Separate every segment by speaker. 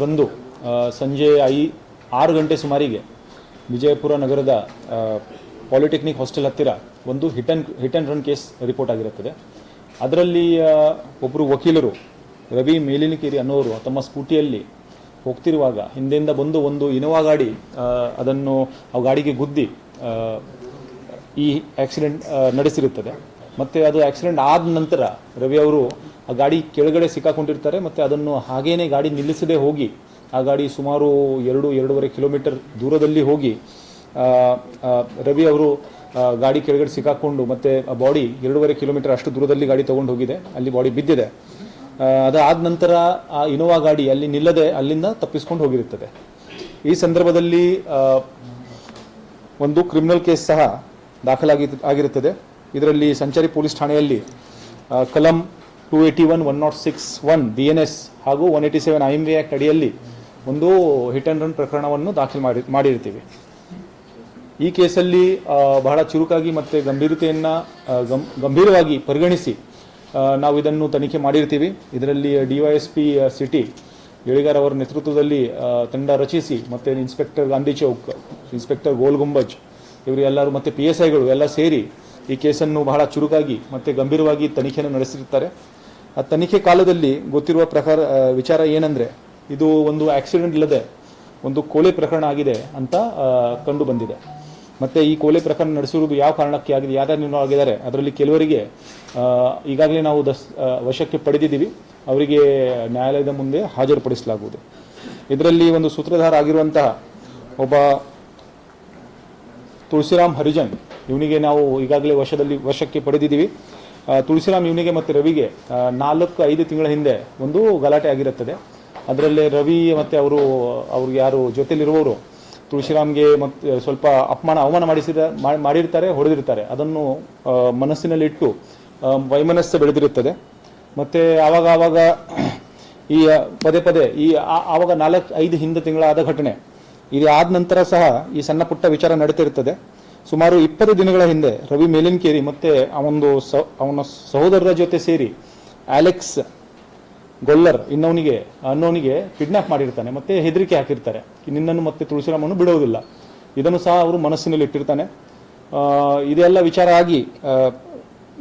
Speaker 1: ಆ, ಸಂಜೆ ಐ ಆರು ಗಂಟೆ ಸುಮಾರಿಗೆ ವಿಜಯಪುರ ನಗರದ ಪಾಲಿಟೆಕ್ನಿಕ್ ಹಾಸ್ಟೆಲ್ ಹತ್ತಿರ ಒಂದು hit and hit and run case report ಆಗಿರುತ್ತದೆ. ಅದರಲ್ಲಿ ಒಬ್ಬರು ವಕೀಲರು ರವಿ ಮೇಲಿನಕೇರಿ ಅನ್ನೋರು ತಮ್ಮ ಸ್ಕೂಟಿಯಲ್ಲಿ ಹೋಗ್ತಿರುವಾಗ ಹಿಂದೆಯಿಂದ ಬಂದು ಒಂದು ಇನೋವಾ ಗಾಡಿ ಅದನ್ನು ಆ ಗಾಡಿಗೆ ಗುದ್ದಿ ಈ ಆಕ್ಸಿಡೆಂಟ್ ನಡೆಸಿರುತ್ತದೆ. ಮತ್ತು ಅದು ಆಕ್ಸಿಡೆಂಟ್ ಆದ ನಂತರ ರವಿ ಅವರು ಆ ಗಾಡಿ ಕೆಳಗಡೆ ಸಿಕ್ಕಾಕೊಂಡಿರ್ತಾರೆ, ಮತ್ತು ಅದನ್ನು ಹಾಗೇನೆ ಗಾಡಿ ನಿಲ್ಲಿಸದೆ ಹೋಗಿ, ಆ ಗಾಡಿ ಸುಮಾರು ಎರಡು, ಎರಡೂವರೆ ಕಿಲೋಮೀಟರ್ ದೂರದಲ್ಲಿ ಹೋಗಿ ರವಿ ಅವರು ಗಾಡಿ ಕೆಳಗಡೆ ಸಿಕ್ಕಾಕೊಂಡು, ಮತ್ತು ಆ ಬಾಡಿ ಎರಡೂವರೆ ಕಿಲೋಮೀಟರ್ ಅಷ್ಟು ದೂರದಲ್ಲಿ ಗಾಡಿ ತೊಗೊಂಡು ಹೋಗಿದೆ, ಅಲ್ಲಿ ಬಾಡಿ ಬಿದ್ದಿದೆ. ಅದಾದ ನಂತರ ಆ ಇನೋವಾ ಗಾಡಿ ಅಲ್ಲಿ ನಿಲ್ಲದೆ ಅಲ್ಲಿಂದ ತಪ್ಪಿಸ್ಕೊಂಡು ಹೋಗಿರುತ್ತದೆ. ಈ ಸಂದರ್ಭದಲ್ಲಿ ಒಂದು ಕ್ರಿಮಿನಲ್ ಕೇಸ್ ಸಹ ದಾಖಲಾಗಿ ಆಗಿರುತ್ತದೆ. ಇದರಲ್ಲಿ ಸಂಚಾರಿ ಪೊಲೀಸ್ ಠಾಣೆಯಲ್ಲಿ ಕಲಂ two eighty one one nought six one B N S ಹಾಗೂ one eighty seven I V act ಅಡಿಯಲ್ಲಿ ಒಂದು ಹಿಟ್ ಆ್ಯಂಡ್ ರನ್ ಪ್ರಕರಣವನ್ನು ದಾಖಲು ಮಾಡಿ, ಮಾಡಿರ್ತೀವಿ. ಈ ಕೇಸಲ್ಲಿ ಬಹಳ ಚುರುಕಾಗಿ ಮತ್ತು ಗಂಭೀರತೆಯನ್ನು ಗಂಭೀರವಾಗಿ ಪರಿಗಣಿಸಿ ನಾವು ಇದನ್ನು ತನಿಖೆ ಮಾಡಿರ್ತೀವಿ. ಇದರಲ್ಲಿ D Y S P city Eligar ಅವರ ನೇತೃತ್ವದಲ್ಲಿ ತಂಡ ರಚಿಸಿ, ಮತ್ತು ಇನ್ಸ್ಪೆಕ್ಟರ್ ಗಾಂಧಿ ಚೌಕ್, ಇನ್ಸ್ಪೆಕ್ಟರ್ ಗೋಲ್ ಗುಂಬಜ್ ಇವರೆಲ್ಲರೂ ಮತ್ತು ಪಿ ಎಸ್ ಐಗಳು ಎಲ್ಲ ಸೇರಿ ಈ ಕೇಸನ್ನು ಬಹಳ ಚುರುಕಾಗಿ ಮತ್ತು ಗಂಭೀರವಾಗಿ ತನಿಖೆಯನ್ನು ನಡೆಸಿರ್ತಾರೆ ಆ ತನಿಖೆ ಕಾಲದಲ್ಲಿ ಗೊತ್ತಿರುವ ಪ್ರಕಾರ ವಿಚಾರ ಏನಂದರೆ, ಇದು ಒಂದು ಆಕ್ಸಿಡೆಂಟ್ ಇಲ್ಲದೆ ಒಂದು ಕೋಲೆ ಪ್ರಕರಣ ಆಗಿದೆ ಅಂತ ಕಂಡು ಬಂದಿದೆ ಮತ್ತು ಈ ಕೋಲೆ ಪ್ರಕರಣ ನಡೆಸಿರುವುದು ಯಾವ ಕಾರಣಕ್ಕೆ ಆಗಿದೆ, ಯಾರ್ಯಾರು ಆಗಿದ್ದಾರೆ ಅದರಲ್ಲಿ ಕೆಲವರಿಗೆ ಈಗಾಗಲೇ ನಾವು ದಸ್ ವಶಕ್ಕೆ ಪಡೆದಿದ್ದೀವಿ. ಅವರಿಗೆ ನ್ಯಾಯಾಲಯದ ಮುಂದೆ ಹಾಜರುಪಡಿಸಲಾಗುವುದು. ಇದರಲ್ಲಿ ಒಂದು ಸೂತ್ರಧಾರ ಆಗಿರುವಂತಹ ಒಬ್ಬ ತುಳಸಿರಾಮ್ ಹರಿಜನ್ ಇವನಿಗೆ ನಾವು ಈಗಾಗಲೇ ವರ್ಷದಲ್ಲಿ ವರ್ಷಕ್ಕೆ ಪಡೆದಿದ್ದೀವಿ. ತುಳಸಿರಾಮ್ ಇವನಿಗೆ ಮತ್ತು ರವಿಗೆ ನಾಲ್ಕು ಐದು ತಿಂಗಳ ಹಿಂದೆ ಒಂದು ಗಲಾಟೆ ಆಗಿರುತ್ತದೆ. ಅದರಲ್ಲೇ ರವಿ ಮತ್ತು ಅವರು ಅವ್ರಿಗೆ ಯಾರು ಜೊತೆಲಿರುವವರು ತುಳಸಿರಾಮ್ಗೆ ಮತ್ತು ಸ್ವಲ್ಪ ಅಪಮಾನ, ಅವಮಾನ ಮಾಡಿಸಿದ ಮಾಡಿರ್ತಾರೆ, ಹೊಡೆದಿರ್ತಾರೆ. ಅದನ್ನು ಮನಸ್ಸಿನಲ್ಲಿಟ್ಟು ವೈಮನಸ್ಸ ಬೆಳೆದಿರುತ್ತದೆ. ಮತ್ತು ಆವಾಗ ಆವಾಗ ಈ ಪದೇ ಪದೇ ಈ ಆವಾಗ ನಾಲ್ಕು ಐದು ಹಿಂದೆ ತಿಂಗಳಾದ ಘಟನೆ. ಇದು ಆದ ನಂತರ ಸಹ ಈ ಸಣ್ಣ ಪುಟ್ಟ ವಿಚಾರ ನಡೀತಿರುತ್ತದೆ. ಸುಮಾರು ಇಪ್ಪತ್ತು ದಿನಗಳ ಹಿಂದೆ ರವಿ ಮೇಲಿನಕೇರಿ ಮತ್ತೆ ಅವನೊಂದು ಅವನ ಸಹೋದರರ ಜೊತೆ ಸೇರಿ ಆಲೆಕ್ಸ್ ಗೊಲ್ಲರ್ ಇನ್ನವನಿಗೆ, ಅನ್ನೋನಿಗೆ ಕಿಡ್ನಾಪ್ ಮಾಡಿರ್ತಾನೆ, ಮತ್ತೆ ಹೆದರಿಕೆ ಹಾಕಿರ್ತಾರೆ. ನಿನ್ನನ್ನು ಮತ್ತೆ ತುಳಸಿರಾಮನ್ನು ಬಿಡೋದಿಲ್ಲ. ಇದನ್ನು ಸಹ ಅವರು ಮನಸ್ಸಿನಲ್ಲಿ ಇಟ್ಟಿರ್ತಾನೆ. ಇದೆಲ್ಲ ವಿಚಾರ ಆಗಿ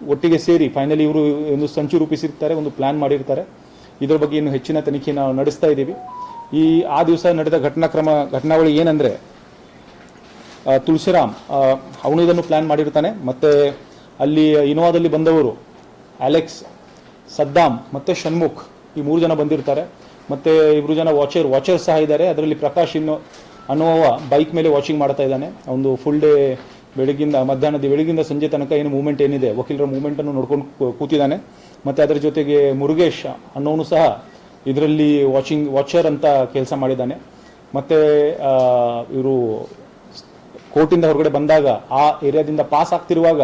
Speaker 1: ಒಟ್ಟಿಗೆ ಸೇರಿ ಫೈನಲಿ ಇವರು ಒಂದು ಸಂಚು ರೂಪಿಸಿರ್ತಾರೆ, ಒಂದು ಪ್ಲಾನ್ ಮಾಡಿರ್ತಾರೆ. ಇದರ ಬಗ್ಗೆ ಇನ್ನು ಹೆಚ್ಚಿನ ತನಿಖೆ ನಾವು ನಡೆಸ್ತಾ ಇದ್ದೀವಿ. ಈ, ಆ ದಿವಸ ನಡೆದ ಘಟನಾಕ್ರಮ, ಘಟನಾವಳಿ ಏನಂದ್ರೆ ತುಳಸಿರಾಮ್ ಅವನು ಇದನ್ನು ಪ್ಲ್ಯಾನ್ ಮಾಡಿರ್ತಾನೆ. ಮತ್ತೆ ಅಲ್ಲಿ ಇನೋವಾದಲ್ಲಿ ಬಂದವರು ಅಲೆಕ್ಸ್ ಸದ್ದಾಮ್ ಮತ್ತೆ ಷಣ್ಮುಖ್ ಈ ಮೂರು ಜನ ಬಂದಿರ್ತಾರೆ. ಮತ್ತೆ ಇಬ್ರು ಜನ ವಾಚರ್ ವಾಚರ್ ಸಹ ಇದ್ದಾರೆ. ಅದರಲ್ಲಿ ಪ್ರಕಾಶ್ ಇನ್ನು ಅನುಭವ ಬೈಕ್ ಮೇಲೆ ವಾಚಿಂಗ್ ಮಾಡ್ತಾ ಇದ್ದಾನೆ. ಒಂದು ಫುಲ್ ಡೇ ಬೆಳಗಿಂದ, ಮಧ್ಯಾಹ್ನದ ಬೆಳಗಿಂದ ಸಂಜೆ ತನಕ ಏನು ಮೂವ್ಮೆಂಟ್ ಏನಿದೆ, ವಕೀಲರ ಮೂವ್ಮೆಂಟನ್ನು ನೋಡ್ಕೊಂಡು ಕೂತಿದ್ದಾನೆ. ಮತ್ತೆ ಅದರ ಜೊತೆಗೆ ಮುರುಗೇಶ್ ಅನ್ನೋನು ಸಹ ಇದರಲ್ಲಿ ವಾಚಿಂಗ್ ವಾಚರ್ ಅಂತ ಕೆಲಸ ಮಾಡಿದ್ದಾನೆ. ಮತ್ತೆ ಇವರು ಕೋರ್ಟಿಂದ ಹೊರಗಡೆ ಬಂದಾಗ ಆ ಏರಿಯಾದಿಂದ ಪಾಸ್ ಆಗ್ತಿರುವಾಗ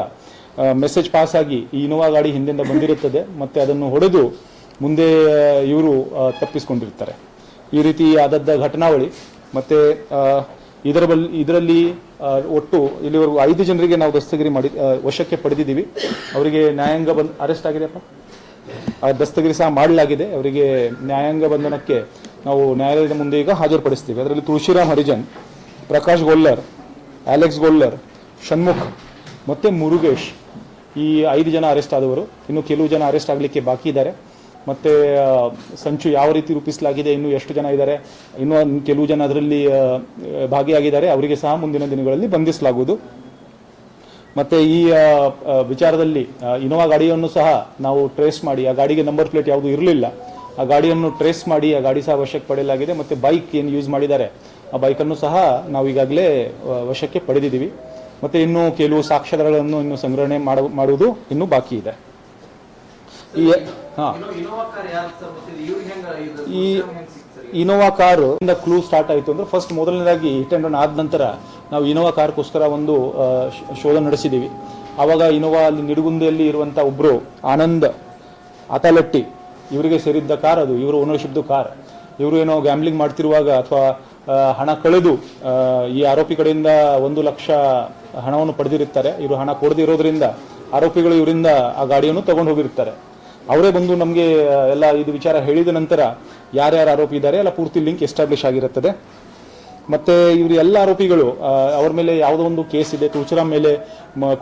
Speaker 1: ಮೆಸೇಜ್ ಪಾಸ್ ಆಗಿ ಈ ಇನೋವಾ ಗಾಡಿ ಹಿಂದಿಂದ ಬಂದಿರುತ್ತದೆ. ಮತ್ತೆ ಅದನ್ನು ಹೊಡೆದು ಮುಂದೆ ಇವರು ತಪ್ಪಿಸ್ಕೊಂಡಿರ್ತಾರೆ. ಈ ರೀತಿ ಆದದ್ದ ಘಟನಾವಳಿ. ಮತ್ತೆ ಇದರ ಬಲ್, ಇದರಲ್ಲಿ ಒಟ್ಟು ಇಲ್ಲಿವರೆಗೂ ಐದು ಜನರಿಗೆ ನಾವು ದಸ್ತಗಿರಿ ಮಾಡಿ ವಶಕ್ಕೆ ಪಡೆದಿದ್ದೀವಿ. ಅವರಿಗೆ ನ್ಯಾಯಾಂಗ ಬಂದ್, ಅರೆಸ್ಟ್ ಆಗಿದೆಯಪ್ಪ? ಆ, ದಸ್ತಗಿರಿ ಸಹ ಮಾಡಲಾಗಿದೆ. ಅವರಿಗೆ ನ್ಯಾಯಾಂಗ ಬಂಧನಕ್ಕೆ ನಾವು ನ್ಯಾಯಾಲಯದ ಮುಂದೆ ಈಗ ಹಾಜರುಪಡಿಸ್ತೀವಿ. ಅದರಲ್ಲಿ ತುಳಸಿರಾಮ್ ಹರಿಜನ್, ಪ್ರಕಾಶ್ ಗೊಲ್ಲರ್ ಅಲೆಕ್ಸ್ ಗೋಲ್ಲರ್ ಷಣ್ಮುಖ್ ಮತ್ತು ಮುರುಗೇಶ್, ಈ ಐದು ಜನ ಅರೆಸ್ಟ್ ಆದವರು. ಇನ್ನು ಕೆಲವು ಜನ ಅರೆಸ್ಟ್ ಆಗಲಿಕ್ಕೆ ಬಾಕಿ ಇದ್ದಾರೆ. ಮತ್ತು ಸಂಚು ಯಾವ ರೀತಿ ರೂಪಿಸಲಾಗಿದೆ, ಇನ್ನು ಎಷ್ಟು ಜನ ಇದ್ದಾರೆ, ಇನ್ನೂ ಕೆಲವು ಜನ ಅದರಲ್ಲಿ ಭಾಗಿಯಾಗಿದ್ದಾರೆ. ಅವರಿಗೆ ಸಹ ಮುಂದಿನ ದಿನಗಳಲ್ಲಿ ಬಂಧಿಸಲಾಗುವುದು. ಮತ್ತೆ ಈ ವಿಚಾರದಲ್ಲಿ ಇನೋವಾ ಗಾಡಿಯನ್ನು ಸಹ ನಾವು ಟ್ರೇಸ್ ಮಾಡಿ, ಆ ಗಾಡಿಗೆ ನಂಬರ್ ಪ್ಲೇಟ್ ಯಾವುದು ಇರಲಿಲ್ಲ. ಆ ಗಾಡಿಯನ್ನು ಟ್ರೇಸ್ ಮಾಡಿ, ಆ ಗಾಡಿ ಸಹ ವಶಕ್ಕೆ ಪಡೆಯಲಾಗಿದೆ. ಮತ್ತೆ ಬೈಕ್ ಏನು ಯೂಸ್ ಮಾಡಿದ್ದಾರೆ ಆ ಬೈಕನ್ನು ಸಹ ನಾವು ಈಗಾಗಲೇ ವಶಕ್ಕೆ ಪಡೆದಿದ್ದೀವಿ. ಮತ್ತೆ ಇನ್ನು ಕೆಲವು ಸಾಕ್ಷ್ಯಾಧಾರಗಳನ್ನು ಇನ್ನು ಸಂಗ್ರಹಣೆ ಮಾಡು, ಮಾಡುವುದು ಇನ್ನೂ ಬಾಕಿ ಇದೆ. ಈ, ಹಾ. ಈ ಇನೋವಾ ಕಾರು ಇಂದ ಕ್ಲೂ ಸ್ಟಾರ್ಟ್ ಆಯಿತು ಅಂದ್ರೆ ಫಸ್ಟ್ ಮೊದಲನೇದಾಗಿ ಹಿಟ್ ಆ್ಯಂಡ್ ರನ್ ಆದ ನಂತರ ನಾವು ಇನೋವಾ ಕಾರ್ಗೋಸ್ಕರ ಒಂದು ಶೋಧ ನಡೆಸಿದ್ದೀವಿ. ಆವಾಗ ಇನೋವಾ ಅಲ್ಲಿ ನಿಡುಗುಂದಿಯಲ್ಲಿ ಇರುವಂಥ ಒಬ್ಬರು ಆನಂದ್ ಅತಲಟ್ಟಿ ಇವರಿಗೆ ಸೇರಿದ್ದ ಕಾರ್ ಅದು, ಇವರು ಓನರ್ಶಿಪ್ದು ಕಾರ್ ಇವರು ಏನೋ ಗ್ಯಾಮ್ಲಿಂಗ್ ಮಾಡ್ತಿರುವಾಗ ಅಥವಾ ಹಣ ಕಳೆದು ಈ ಆರೋಪಿ ಕಡೆಯಿಂದ ಒಂದು ಲಕ್ಷ ಹಣವನ್ನು ಪಡೆದಿರುತ್ತಾರೆ. ಇವರು ಹಣ ಕೊಡದಿರೋದ್ರಿಂದ ಆರೋಪಿಗಳು ಇವರಿಂದ ಆ ಗಾಡಿಯನ್ನು ತಗೊಂಡು ಹೋಗಿರುತ್ತಾರೆ. ಅವರೇ ಬಂದು ನಮಗೆ ಎಲ್ಲ ಇದು ವಿಚಾರ ಹೇಳಿದ ನಂತರ ಯಾರ್ಯಾರು ಆರೋಪಿ ಇದ್ದಾರೆ ಎಲ್ಲ ಪೂರ್ತಿ ಲಿಂಕ್ ಎಸ್ಟಾಬ್ಲಿಷ್ ಆಗಿರುತ್ತದೆ. ಮತ್ತೆ ಇವರು ಎಲ್ಲ ಆರೋಪಿಗಳು ಅವ್ರ ಮೇಲೆ ಯಾವುದೋ ಒಂದು ಕೇಸ್ ಇದೆ, ತುಳಸಿರಾಮ್ ಮೇಲೆ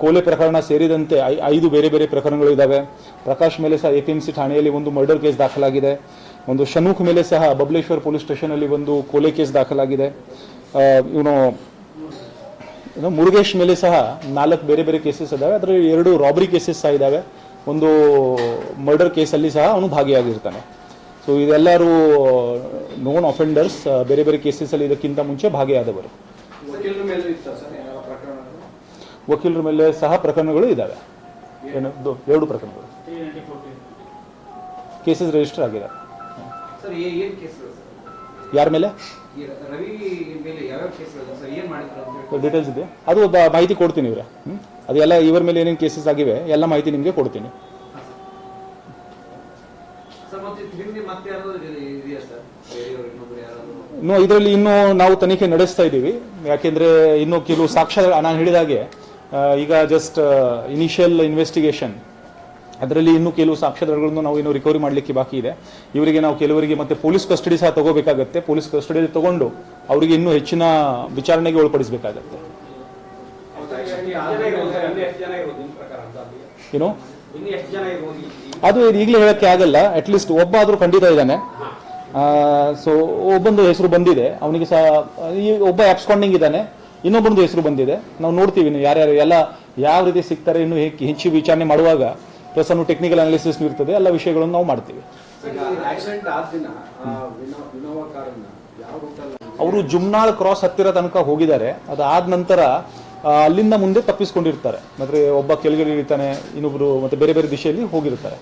Speaker 1: ಕೋಲೆ ಪ್ರಕರಣ ಸೇರಿದಂತೆ ಐದು ಬೇರೆ ಬೇರೆ ಪ್ರಕರಣಗಳು ಇದ್ದಾವೆ ಪ್ರಕಾಶ್ ಮೇಲೆ ಸಹ ಎ ಪಿ ಎಂ ಸಿ ಠಾಣೆಯಲ್ಲಿ ಒಂದು ಮರ್ಡರ್ ಕೇಸ್ ದಾಖಲಾಗಿದೆ. ಒಂದು ಶನೂಖ್ ಮೇಲೆ ಸಹ ಬಬಲೇಶ್ವರ್ ಪೊಲೀಸ್ ಸ್ಟೇಷನಲ್ಲಿ ಒಂದು ಕೋಲೆ ಕೇಸ್ ದಾಖಲಾಗಿದೆ. ಇವನು ಮುರುಗೇಶ್ ಮೇಲೆ ಸಹ ನಾಲ್ಕು ಬೇರೆ ಬೇರೆ ಕೇಸಸ್ ಇದ್ದಾವೆ ಅದರಲ್ಲಿ ಎರಡು ರಾಬರಿ ಕೇಸಸ್ ಸಹ ಇದ್ದಾವೆ ಒಂದು ಮರ್ಡರ್ ಕೇಸಲ್ಲಿ ಸಹ ಅವನು ಭಾಗಿಯಾಗಿರ್ತಾನೆ. ಸೊ ಇದೆಲ್ಲರೂ ನೋನ್ ಅಫೆಂಡರ್ಸ್ ಬೇರೆ ಬೇರೆ ಕೇಸಸಲ್ಲಿ ಇದಕ್ಕಿಂತ ಮುಂಚೆ ಭಾಗಿಯಾದವರು.
Speaker 2: ವಕೀಲರ ಮೇಲೆ
Speaker 1: ಸಹ ಪ್ರಕರಣಗಳು ಇದ್ದಾವೆ ಏನು ಎರಡು ಪ್ರಕರಣಗಳು. ಕೇಸಸ್ ರಿಜಿಸ್ಟರ್ ಆಗಿದೆ ಯಾರ ಮೇಲೆ? ಡೀಟೇಲ್ಸ್ ಇದೆ ಅದು ಮಾಹಿತಿ ಕೊಡ್ತೀನಿ ಇವರೇ. ಅದೆಲ್ಲ ಇವರ ಮೇಲೆ ಏನೇನು ಕೇಸಸ್ ಆಗಿವೆ ಎಲ್ಲ ಮಾಹಿತಿ ನಿಮಗೆ ಕೊಡ್ತೀನಿ. ಇನ್ನು ಇದರಲ್ಲಿ ಇನ್ನು ನಾವು ತನಿಖೆ ನಡೆಸ್ತಾ ಇದ್ದೀವಿ. ಯಾಕೆಂದ್ರೆ ಇನ್ನು ಕೆಲವು ಸಾಕ್ಷ್ಯ ನಾನು ಹೇಳಿದಾಗೆ ಈಗ ಜಸ್ಟ್ ಇನಿಷಿಯಲ್ ಇನ್ವೆಸ್ಟಿಗೇಷನ್ ಅದರಲ್ಲಿ ಇನ್ನೂ ಕೆಲವು ಸಾಕ್ಷ್ಯಗಳನ್ನು ನಾವು ಇನ್ನು ರಿಕವರಿ ಮಾಡಲಿಕ್ಕೆ ಬಾಕಿ ಇದೆ. ಇವರಿಗೆ ನಾವು ಕೆಲವರಿಗೆ ಮತ್ತೆ ಪೊಲೀಸ್ ಕಸ್ಟಡಿ ಸಹ ತಗೋಬೇಕಾಗತ್ತೆ. ಪೊಲೀಸ್ ಕಸ್ಟಡಿ ತಗೊಂಡು ಅವರಿಗೆ ಇನ್ನೂ ಹೆಚ್ಚಿನ ವಿಚಾರಣೆಗೆ ಒಳಪಡಿಸಬೇಕಾಗತ್ತೆ? ಏನು? ಅದು ಈಗಲೇ ಹೇಳಕ್ಕೆ ಆಗಲ್ಲ. ಅಟ್ಲೀಸ್ಟ್ ಒಬ್ಬ ಆದರೂ ಖಂಡಿತ ಇದ್ದಾನೆ. ಸೊ ಒಬ್ಬಂದು ಹೆಸರು ಬಂದಿದೆ. ಅವನಿಗೆ ಸಹ ಈ ಒಬ್ಬ ಆಬ್ಸ್ಕಾಂಡಿಂಗ್ ಇದ್ದಾನೆ. ಇನ್ನೊಬ್ಬಂದು ಹೆಸರು ಬಂದಿದೆ. ನಾವು ನೋಡ್ತೀವಿ ಇನ್ನು ಯಾರ್ಯಾರು ಎಲ್ಲ ಯಾವ ರೀತಿ ಸಿಗ್ತಾರೆ ಇನ್ನು ಹೆಚ್ಚು ಹೆಚ್ಚು ವಿಚಾರಣೆ ಮಾಡುವಾಗ ಪ್ಲಸ್ ಅನ್ನು ಟೆಕ್ನಿಕಲ್ ಅನಾಲಿಸಿಸ್ ಇರ್ತದೆ. ಎಲ್ಲ ವಿಷಯಗಳನ್ನು ನಾವು ಮಾಡ್ತೀವಿ. ಅವರು ಜುಮ್ನಾಳ್ ಕ್ರಾಸ್ ಹತ್ತಿರ ತನಕ ಹೋಗಿದ್ದಾರೆ. ಅದಾದ ನಂತರ ಅಲ್ಲಿಂದ ಮುಂದೆ ತಪ್ಪಿಸ್ಕೊಂಡಿರ್ತಾರೆ. ಮತ್ತೆ ಒಬ್ಬ ಕೆಳಗಡೆ ಇಳಿತಾನೆ, ಇನ್ನೊಬ್ರು ಮತ್ತೆ ಬೇರೆ ಬೇರೆ ದಿಶೆಯಲ್ಲಿ ಹೋಗಿರ್ತಾರೆ.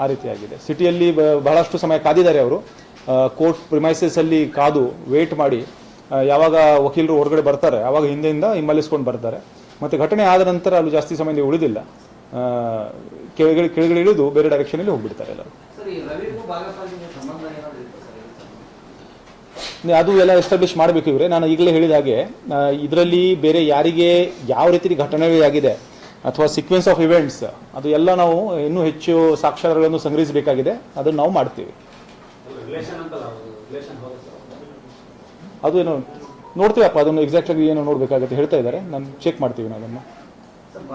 Speaker 1: ಆ ರೀತಿಯಾಗಿದೆ ಸಿಟಿಯಲ್ಲಿ ಬಹಳಷ್ಟು ಸಮಯ ಕಾದಿದ್ದಾರೆ ಅವರು. ಕೋರ್ಟ್ ಪ್ರಿಮೈಸಸ್ ಅಲ್ಲಿ ಕಾದು ವೇಟ್ ಮಾಡಿ ಯಾವಾಗ ವಕೀಲರು ಹೊರಗಡೆ ಬರ್ತಾರೆ ಆವಾಗ ಹಿಂದೆಯಿಂದ ಹಿಂಬಾಲಿಸ್ಕೊಂಡು ಬರ್ತಾರೆ. ಮತ್ತೆ ಘಟನೆ ಆದ ನಂತರ ಅಲ್ಲಿ ಜಾಸ್ತಿ ಸಮಯ ಉಳಿದಿಲ್ಲ. ಕೆಳಗಡೆ ಕೆಳಗಡೆ ಇಳಿದು ಬೇರೆ ಡೈರೆಕ್ಷನಲ್ಲಿ ಹೋಗ್ಬಿಡ್ತಾರೆ ಎಲ್ಲರೂ
Speaker 3: ಸರ್ ಈ ರವಿಗೂ ಭಾಗಪಾಲಿಗೆ ಸಂಬಂಧ ಏನಾದ್ರು ಇತ್ತು ಸರ್ ಈ ಸಂಬಂಧ?
Speaker 1: ನೆ- ಅದು ಎಲ್ಲ ಎಸ್ಟಾಬ್ಲಿಷ್ ಮಾಡಬೇಕು ಇವರೇ. ನಾನು ಈಗಲೇ ಹೇಳಿದ ಹಾಗೆ ಇದರಲ್ಲಿ ಬೇರೆ ಯಾರಿಗೆ ಯಾವ ರೀತಿ ಘಟನೆಗಳಾಗಿದೆ ಅಥವಾ ಸೀಕ್ವೆನ್ಸ್ ಆಫ್ ಇವೆಂಟ್ಸ್ ಅದು ಎಲ್ಲ ನಾವು ಇನ್ನೂ ಹೆಚ್ಚು ಸಾಕ್ಷ್ಯಾಧಾರಗಳನ್ನು ಸಂಗ್ರಹಿಸಬೇಕಾಗಿದೆ. ಅದನ್ನು ನಾವು ಮಾಡ್ತೀವಿ. ಏನು ನೋಡ್ತೀವಪ್ಪ ಅದನ್ನು ಎಕ್ಸಾಕ್ಟ್ ಆಗಿ ಏನು ನೋಡಬೇಕಾಗುತ್ತೆ ಹೇಳ್ತಾ ಇದ್ದಾರೆ. ನಾನು ಚೆಕ್ ಮಾಡ್ತೀವಿ ನಾವು ಅದನ್ನು.
Speaker 3: ಸರ್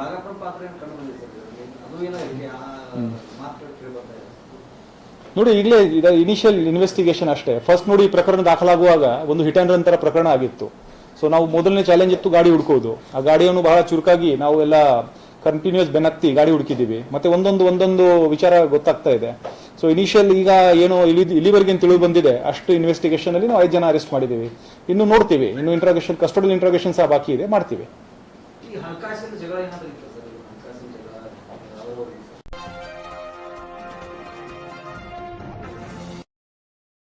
Speaker 1: ನೋಡಿ, ಈಗಲೇ ಇದರ ಇನಿಷಿಯಲ್ ಇನ್ವೆಸ್ಟಿಗೇಷನ್ ಅಷ್ಟೇ. ಫಸ್ಟ್ ನೋಡಿ ಪ್ರಕರಣ ದಾಖಲಾಗುವಾಗ ಒಂದು ಹಿಟ್ ಆ್ಯಂಡ್ ತರ ಪ್ರಕರಣ ಆಗಿತ್ತು. ಸೊ ನಾವು ಮೊದಲನೇ ಚಾಲೆಂಜ್ ಇತ್ತು ಗಾಡಿ ಹುಡುಕೋದು. ಆ ಗಾಡಿಯನ್ನು ಬಹಳ ಚುರುಕಾಗಿ ನಾವು ಎಲ್ಲ ಕಂಟಿನ್ಯೂಸ್ ಬೆನ್ನತ್ತಿ ಗಾಡಿ ಹುಡುಕಿದ್ದೀವಿ. ಮತ್ತೆ ಒಂದೊಂದು ಒಂದೊಂದು ವಿಚಾರ ಗೊತ್ತಾಗ್ತಾ ಇದೆ. ಸೊ ಇನಿಷಿಯಲ್ ಈಗ ಏನು ಇಲ್ಲಿ ಇಲ್ಲಿವರೆಗೆ ತಿಳಿದು ಬಂದಿದೆ. ಅಷ್ಟು ಇನ್ವೆಸ್ಟಿಗೇಷನ್ ಅಲ್ಲಿ ನಾವು ಐದು ಜನ ಅರೆಸ್ಟ್ ಮಾಡಿದ್ದೀವಿ. ಇನ್ನು ನೋಡ್ತೀವಿ. ಇನ್ನು ಇಂಟ್ರಾಗೇಷನ್ ಕಸ್ಟೋಡಿಯಲ್ ಇಂಟ್ರಾಗೇಷನ್ ಸಹ ಬಾಕಿ ಇದೆ. ಮಾಡ್ತೀವಿ.